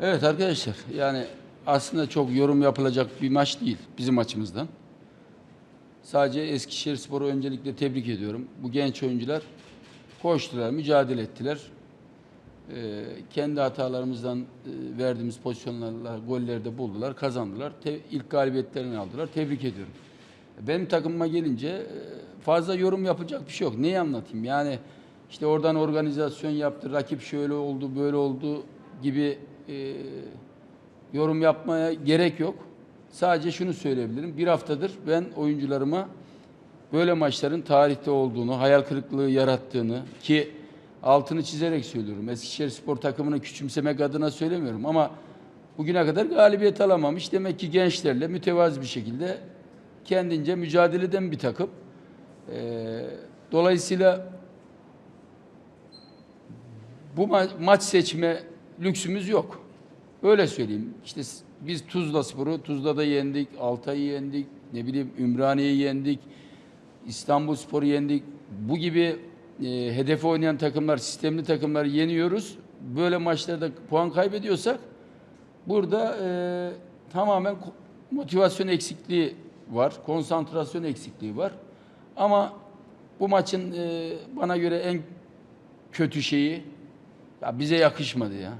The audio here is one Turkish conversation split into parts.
Evet arkadaşlar yani aslında çok yorum yapılacak bir maç değil bizim açımızdan. Sadece Eskişehir Spor'u öncelikle tebrik ediyorum. Bu genç oyuncular koştular, mücadele ettiler. Ee, kendi hatalarımızdan e, verdiğimiz pozisyonlarla golleri de buldular, kazandılar. Te- ilk galibiyetlerini aldılar. Tebrik ediyorum. Benim takımıma gelince e, fazla yorum yapacak bir şey yok. Neyi anlatayım? Yani işte oradan organizasyon yaptı, rakip şöyle oldu, böyle oldu gibi e, yorum yapmaya gerek yok. Sadece şunu söyleyebilirim. Bir haftadır ben oyuncularıma böyle maçların tarihte olduğunu, hayal kırıklığı yarattığını ki altını çizerek söylüyorum. Eskişehir Spor takımını küçümsemek adına söylemiyorum ama bugüne kadar galibiyet alamamış. Demek ki gençlerle mütevazi bir şekilde kendince mücadele eden bir takım. Ee, dolayısıyla bu ma- maç seçme lüksümüz yok. Öyle söyleyeyim. İşte biz Tuzla Spor'u Tuzla'da yendik, Altay'ı yendik, ne bileyim Ümraniye'yi yendik, İstanbul Spor'u yendik. Bu gibi e, hedefe oynayan takımlar, sistemli takımları yeniyoruz. Böyle maçlarda puan kaybediyorsak burada e, tamamen motivasyon eksikliği var, konsantrasyon eksikliği var. Ama bu maçın e, bana göre en kötü şeyi ya bize yakışmadı ya.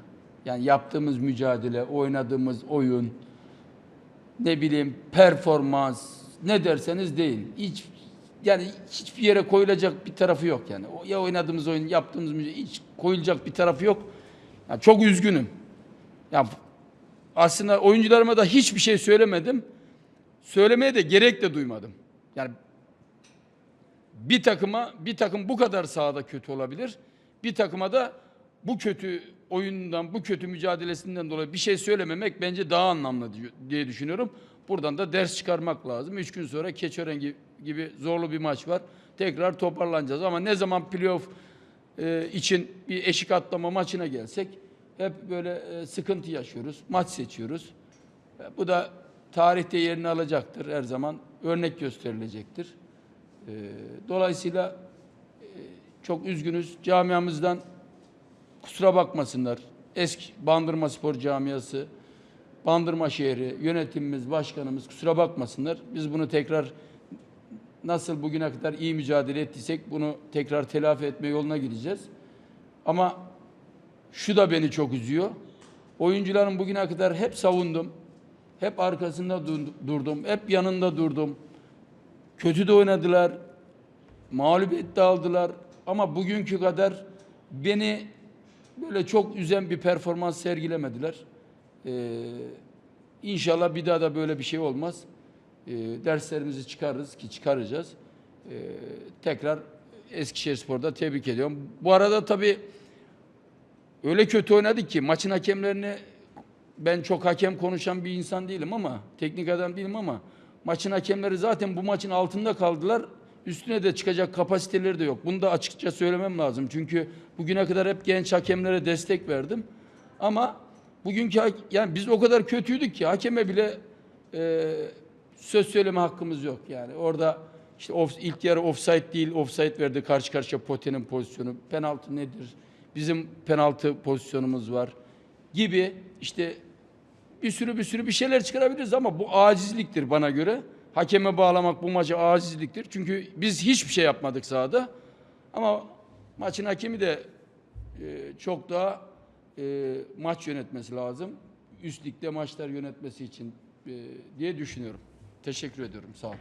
Yani yaptığımız mücadele, oynadığımız oyun, ne bileyim performans, ne derseniz deyin. Hiç yani hiçbir yere koyulacak bir tarafı yok yani. Ya oynadığımız oyun, yaptığımız mücadele hiç koyulacak bir tarafı yok. Yani çok üzgünüm. Ya aslında oyuncularıma da hiçbir şey söylemedim. Söylemeye de gerek de duymadım. Yani bir takıma bir takım bu kadar sahada kötü olabilir. Bir takıma da bu kötü oyundan, bu kötü mücadelesinden dolayı bir şey söylememek bence daha anlamlı diye- düşünüyorum. Buradan da ders çıkarmak lazım. Üç gün sonra Keçören gi- gibi zorlu bir maç var. Tekrar toparlanacağız ama ne zaman playoff e, için bir eşik atlama maçına gelsek hep böyle e, sıkıntı yaşıyoruz. Maç seçiyoruz. E, Bu da tarihte yerini alacaktır her zaman. Örnek gösterilecektir. Ee, Dolayısıyla e, çok üzgünüz. Camiamızdan kusura bakmasınlar. Eski Bandırma Spor Camiası, Bandırma şehri, yönetimimiz, başkanımız kusura bakmasınlar. Biz bunu tekrar nasıl bugüne kadar iyi mücadele ettiysek bunu tekrar telafi etme yoluna gideceğiz. Ama şu da beni çok üzüyor. Oyuncuların bugüne kadar hep savundum. Hep arkasında dur- durdum. Hep yanında durdum. Kötü de oynadılar. Mağlubiyet de aldılar. Ama bugünkü kadar beni böyle çok üzen bir performans sergilemediler. Ee, inşallah bir daha da böyle bir şey olmaz. Ee, derslerimizi çıkarırız ki çıkaracağız. Ee, tekrar Eskişehir Spor'da tebrik ediyorum. Bu arada tabii öyle kötü oynadık ki maçın hakemlerini ben çok hakem konuşan bir insan değilim ama teknik adam değilim ama maçın hakemleri zaten bu maçın altında kaldılar. Üstüne de çıkacak kapasiteleri de yok. Bunu da açıkça söylemem lazım. Çünkü bugüne kadar hep genç hakemlere destek verdim. Ama bugünkü yani biz o kadar kötüydük ki hakeme bile e, söz söyleme hakkımız yok. Yani orada işte off, ilk yarı offside değil, offside verdi karşı karşıya Pote'nin pozisyonu. Penaltı nedir? Bizim penaltı pozisyonumuz var gibi işte bir sürü bir sürü bir şeyler çıkarabiliriz ama bu acizliktir bana göre. Hakeme bağlamak bu maçı acizliktir. Çünkü biz hiçbir şey yapmadık sahada. Ama maçın hakemi de e, çok daha e, maç yönetmesi lazım. Üst ligde maçlar yönetmesi için e, diye düşünüyorum. Teşekkür ediyorum. Sağ olun.